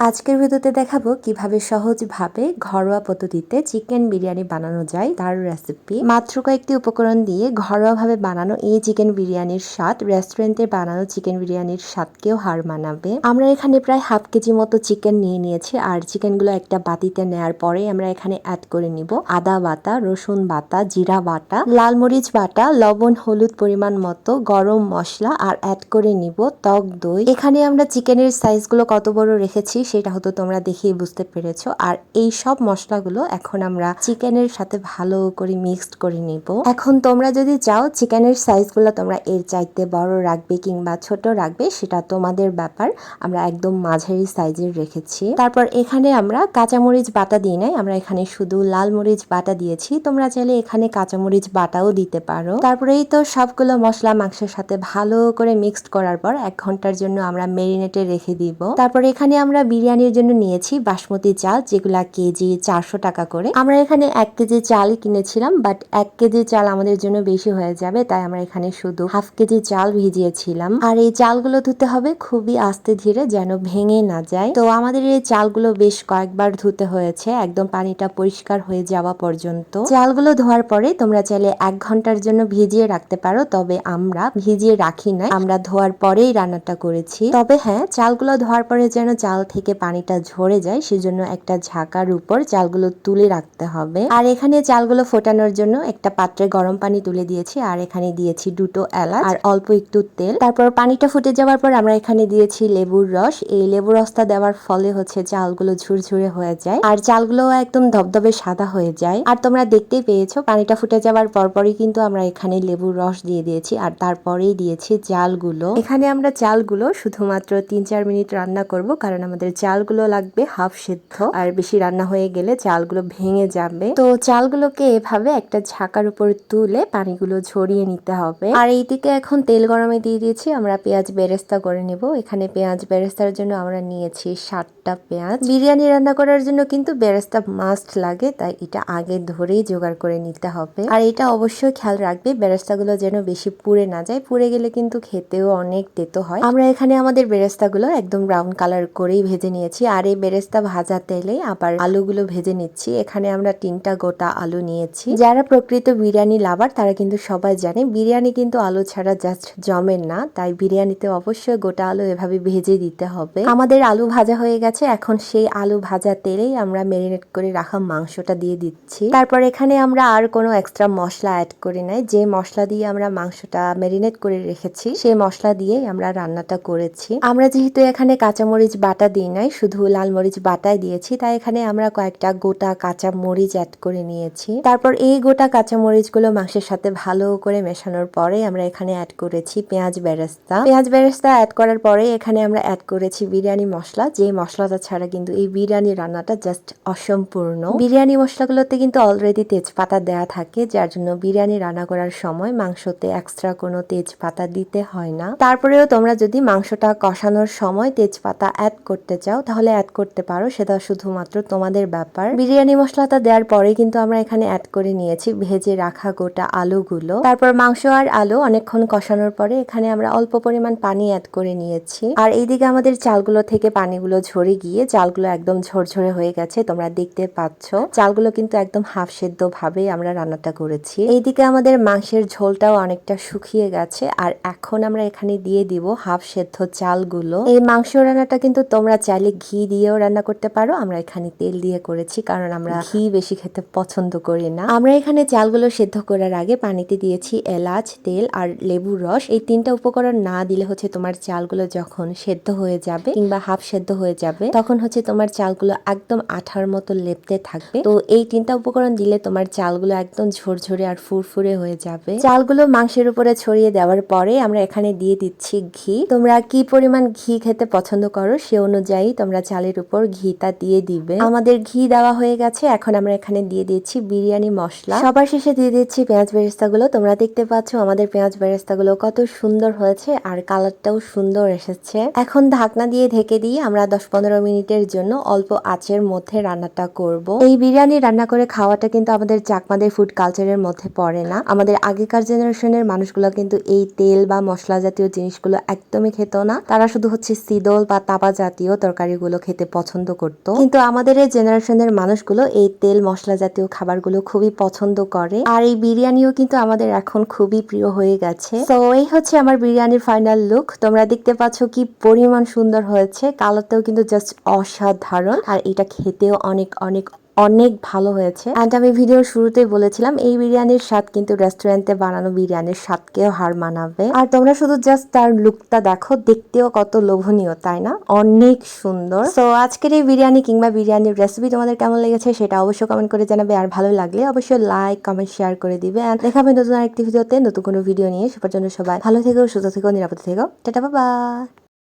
আজকের ভিডিওতে দেখাবো কীভাবে সহজভাবে ঘরোয়া পদ্ধতিতে চিকেন বিরিয়ানি বানানো যায়। তার রেসিপি মাত্র কয়েকটি উপকরণ দিয়ে ঘরোয়াভাবে বানানো এই চিকেন বিরিয়ানির স্বাদ রেস্টুরেন্টে বানানো চিকেন বিরিয়ানির স্বাদকেও হার মানাবে। আমরা এখানে প্রায় হাফ কেজি মতো চিকেন নিয়ে নিয়েছি আর চিকেনগুলো একটা বাতিতে নেয়ার পরে আমরা এখানে অ্যাড করে নিব আদা বাটা, রসুন বাটা, জিরা বাটা, লাল মরিচ বাটা, লবণ, হলুদ পরিমাণ মতো গরম মশলা আর অ্যাড করে নিব টক দই। এখানে আমরা চিকেনের সাইজগুলো কত বড় রেখেছি সেটা হয়তো তোমরা দেখেই বুঝতে পেরেছ। আর এই সব মশলাগুলো এখন আমরা চিকেনের সাথে ভালো করে মিক্সড করে নিব। এখন তোমরা যদি চাও চিকেনের সাইজগুলো তোমরা এর চাইতে বড় রাখবে কিংবা ছোট রাখবে, সেটা তোমাদের ব্যাপার। আমরা একদম মাঝারি সাইজের রেখেছি। তারপর এখানে আমরা কাঁচামরিচ বাটা দিই নাই, আমরা এখানে শুধু লাল মরিচ বাটা দিয়েছি। তোমরা চাইলে এখানে কাঁচামরিচ বাটাও দিতে পারো। তারপরেই তো সবগুলো মশলা মাংসের সাথে ভালো করে মিক্সড করার পর এক ঘণ্টার জন্য আমরা মেরিনেটে রেখে দিব। তারপর এখানে আমরা বিরিয়ানির জন্য নিয়েছি বাসমতি চাল, যেগুলা কেজি চারশো টাকা করে। আমরা এখানে এক কেজি চালই কিনেছিলাম বাট এক কেজি চাল আমাদের জন্য বেশি হয়ে যাবে, তাই আমরা এখানে শুধু হাফ কেজি চাল ভিজিয়েছিলাম। আর এই চালগুলো ধুতে হবে খুবই আস্তে ধীরে, যেন ভেঙে না যায়। তো আমাদের এই চালগুলো বেশ কয়েকবার ধুতে হয়েছে, একদম পানিটা পরিষ্কার হয়ে যাওয়া পর্যন্ত। চালগুলো ধোয়ার পরে তোমরা চাইলে এক ঘণ্টার জন্য ভিজিয়ে রাখতে পারো, তবে আমরা ভিজিয়ে রাখি না আমরা ধোয়ার পরেই রান্নাটা করেছি। তবে হ্যাঁ চালগুলো ধোয়ার পরে যেন চাল থেকে পানিটা ঝরে যায়, সেজন্য একটা ঝাঁকার উপর চালগুলো তুলে রাখতে হবে। আর এখানে চালগুলো ফোটানোর জন্য একটা পাত্রে গরম পানি তুলে দিয়েছি, আর এখানে দিয়েছি দুটো এলাচ আর অল্প একটু তেল। তারপর পানিটা ফুটে যাওয়ার পর আমরা এখানে দিয়েছি লেবুর রস। এই লেবুর রসটা দেওয়ার ফলে হচ্ছে চালগুলো ঝুরঝুরে হয়ে যায়, আর চালগুলো একদম ধবধবে সাদা হয়ে যায়। আর তোমরা দেখতেই পেয়েছ, পানিটা ফুটে যাওয়ার পরপরই কিন্তু আমরা এখানে লেবুর রস দিয়ে দিয়েছি, আর তারপরেই দিয়েছি চালগুলো। এখানে আমরা চালগুলো শুধুমাত্র তিন চার মিনিট রান্না করব, কারণ আমাদের চালগুলো লাগবে হাফ সেদ্ধ। আর বেশি রান্না হয়ে গেলে চালগুলো ভেঙে যাবে। তো চালগুলোকে এভাবে একটা ঝাঁকার উপর তুলে পানিগুলো ঝরিয়ে নিতে হবে। আর এইদিকে এখন তেল গরমে দিয়ে দিয়েছি। আমরা পেঁয়াজ বেরেস্তা করে নিব। এখানে পেঁয়াজ বেরেস্তার জন্য আমরা নিয়েছি ষাটটা পেঁয়াজ। বিরিয়ানি রান্না করার জন্য কিন্তু বেরেস্তা মাস্ট লাগে। তাই এটা আগে ধরেই জোগাড় করে নিতে হবে। আর এটা অবশ্যই খেয়াল রাখবে, বেরেস্তাগুলো যেন বেশি পুড়ে না যায়। পুড়ে গেলে কিন্তু খেতেও অনেক তেতো হয়। আমরা এখানে আমাদের বেরেস্তাগুলো একদম ব্রাউন কালার করেই ভেজে নিয়েছি। আর এই বেরেস্তা ভাজা তেলে আবার আলুগুলো ভেজে নিচ্ছি। এখানে আমরা তিনটা গোটা আলু নিয়েছি। যারা প্রকৃত বিরিয়ানি লাভার, তারা কিন্তু সবাই জানে, বিরিয়ানি কিন্তু আলু ছাড়া জাস্ট জমের না। তাই বিরিয়ানিতে অবশ্যই গোটা আলু এভাবে ভেজে দিতে হবে। আমাদের আলু ভাজা হয়ে গেছে। এখন সেই আলু ভাজা তেলেই আমরা মেরিনেট করে রাখা মাংসটা দিয়ে দিচ্ছি। তারপর এখানে আমরা আর কোনো এক্সট্রা মশলা অ্যাড করি নাই। যে মশলা দিয়ে আমরা মাংসটা মেরিনেট করে রেখেছি, সেই মশলা দিয়েই আমরা রান্নাটা করেছি। আমরা যেহেতু এখানে কাঁচামরিচ, বাটা দিই নাই, শুধু লাল মরিচ বাটাই দিয়েছি। তাই এখানে আমরা কয়েকটা গোটা কাঁচা মরিচ অ্যাড করে নিয়েছি। তারপর এই গোটা কাঁচা মরিচগুলো মাংসের সাথে ভালো করে মেশানোর পরে আমরা এখানে অ্যাড করেছি পেঁয়াজ বেরেস্তা। পেঁয়াজ বেরেস্তা অ্যাড করার পরে এখানে আমরা অ্যাড করেছি বিরিয়ানি মশলা। যে মশলাটা ছাড়া কিন্তু এই বিরিয়ানি রান্নাটা জাস্ট অসম্পূর্ণ। বিরিয়ানি মশলাগুলোতে কিন্তু অলরেডি তেজপাতা দেয়া থাকে, যার জন্য বিরিয়ানি রান্না করার সময় মাংসতে এক্সট্রা কোনো তেজপাতা দিতে হয় না। তারপরেও তোমরা যদি মাংসটা কষানোর সময় তেজপাতা অ্যাড করতে চাও, তাহলে অ্যাড করতে পারো। সেটা শুধুমাত্র তোমাদের ব্যাপার। বিরিয়ানি মশলাটা দেওয়ার পরে কিন্তু আমরা এখানে অ্যাড করে নিয়েছি ভেজে রাখা গোটা আলুগুলো। তারপর মাংস আর আলু অনেকক্ষণ কষানোর পরে এখানে আমরা অল্প পরিমাণ পানি অ্যাড করে নিয়েছি। আর এইদিকে আমাদের চালগুলো থেকে পানিগুলো ঝরে গিয়ে চালগুলো একদম ঝরঝরে হয়ে গেছে, তোমরা দেখতে পাচ্ছ। চালগুলো কিন্তু একদম হাফ সেদ্ধ ভাবে আমরা রান্নাটা করেছি। এইদিকে আমাদের মাংসের ঝোলটাও অনেকটা শুকিয়ে গেছে। আর এখন আমরা এখানে দিয়ে দিব হাফ সেদ্ধ চালগুলো। এই মাংস রান্নাটা কিন্তু তোমরা চাইলে ঘি দিয়েও রান্না করতে পারো। আমরা এখানে তেল দিয়ে করেছি কারণ আমরা ঘি বেশি খেতে পছন্দ করি না। আমরা এখানে চালগুলো সেদ্ধ করার আগে পানিতে দিয়েছি এলাচ তেল আর লেবুর রস। এই তিনটা উপকরণ না দিলে হচ্ছে তোমার চালগুলো যখন সেদ্ধ হয়ে যাবে কিংবা হাফ সেদ্ধ হয়ে যাবে তখন হচ্ছে তোমার চালগুলো একদম আঠার মতো লেপতে থাকবে। তো এই তিনটা উপকরণ দিলে তোমার চালগুলো একদম ঝরঝরে আর ফুরফুরে হয়ে যাবে। চালগুলো মাংসের উপরে ছড়িয়ে দেওয়ার পরে আমরা এখানে দিয়ে দিচ্ছি ঘি। তোমরা কি পরিমাণ ঘি খেতে পছন্দ করো সে অনুযায়ী তোমরা চালের উপর ঘিটা দিয়ে দিবে। আমাদের ঘি দেওয়া হয়ে গেছে। এখন আমরা এখানে দিয়ে দিচ্ছি বিরিয়ানি মশলা। সবার শেষে দিয়ে দিচ্ছি পেঁয়াজ বেরেস্তাগুলো। তোমরা দেখতে পাচ্ছ আমাদের পেঁয়াজ বেরেস্তাগুলো কত সুন্দর হয়েছে আর কালারটাও সুন্দর এসেছে। এখন ঢাকনা দিয়ে ঢেকে দিয়ে আমরা দশ পনেরো মিনিটের জন্য অল্প আঁচের মধ্যে রান্নাটা করব। এই বিরিয়ানি রান্না করে খাওয়াটা কিন্তু আমাদের চাকমাদের ফুড কালচারের মধ্যে পড়ে না। আমাদের আগেকার জেনারেশনের মানুষগুলো কিন্তু এই তেল বা মশলা জাতীয় জিনিসগুলো একদমই খেত না। তারা শুধু হচ্ছে সিদল বা তাপা জাতীয় তরকারিগুলো খেতে পছন্দ করত। কিন্তু আমাদের এই জেনারেশনের মানুষগুলো এই তেল মশলা জাতীয় খাবারগুলো খুবই পছন্দ করে। আর এই বিরিয়ানিও কিন্তু আমাদের এখন খুবই প্রিয় হয়ে গেছে। তো এই হচ্ছে আমার বিরিয়ানির ফাইনাল লুক তোমরা দেখতে পাচ্ছ কি পরিমাণ সুন্দর হয়েছে। কালারটাও কিন্তু জাস্ট অসাধারণ। আর এটা খেতেও অনেক অনেক অনেক ভালো হয়েছে। অ্যান্ড আমি ভিডিওর শুরুতেই বলেছিলাম, এই বিরিয়ানির স্বাদ কিন্তু রেস্টুরেন্টে বানানো বিরিয়ানির স্বাদকেও হার মানাবে। আর তোমরা শুধু জাস্ট তার লুকটা দেখো, দেখতেও কত লোভনীয়, তাই না? অনেক সুন্দর। তো আজকের এই বিরিয়ানি কিংবা বিরিয়ানির রেসিপি তোমাদের কেমন লেগেছে সেটা অবশ্যই কমেন্ট করে জানাবে। আর ভালো লাগলে অবশ্যই লাইক কমেন্ট শেয়ার করে দিবে। আর দেখাবে নতুন আরেকটি ভিডিওতে, নতুন কোনো ভিডিও নিয়ে। সে পর্যন্ত সবাই ভালো থেকো, সুস্থ থেকো, নিরাপদ থেকো। টাটা বাবা